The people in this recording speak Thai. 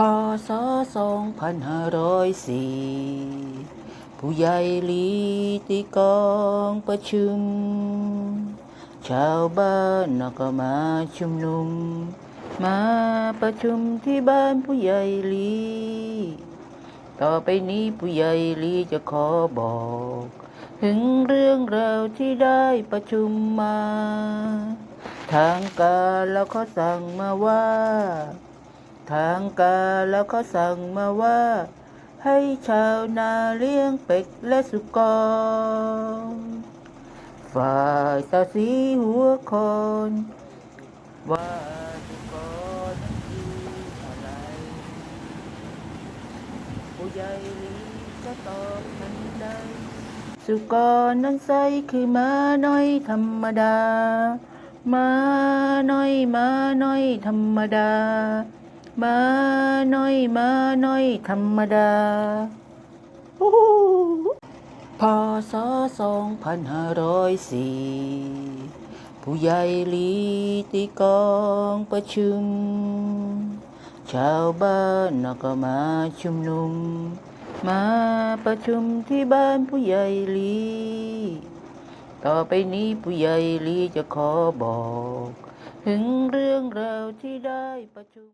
พศสองพันห้าร้อยสี่ผู้ใหญ่ลีติกองประชุม ชาวบ้านนก็มาชุมนุม มาประชุมที่บ้านผู้ใหญ่ลี ต่อไปนี้ผู้ใหญ่ลีจะขอบอก ถึงเรื่องราวที่ได้ประชุมมา ทางการแล้วเขาสั่งมาว่า ทางการแล้วเขาสั่งมาว่า ให้ชาวนาเลี้ยงเป็ดและสุกรฝ่ายตาสีหัวคน ว่าสุกรนั้นคืออะไร ผู้ใหญ่ลีก็ตอบทันใดสุกรนั้นใสคือม้าน้อยธรรมดา ม้าน้อยม้าน้อยธรรมดา ม้าน้อยม้าน้อยธรรมดาพศสองพันห้าร้อยสี่ผู้ใหญ่ลีติกองประชุม ชาวบ้านนก็มาชุมนุม มาประชุมที่บ้านผู้ใหญ่ลี ต่อไปนี้ผู้ใหญ่ลีจะขอบอก ถึงเรื่องราวที่ได้ประชุม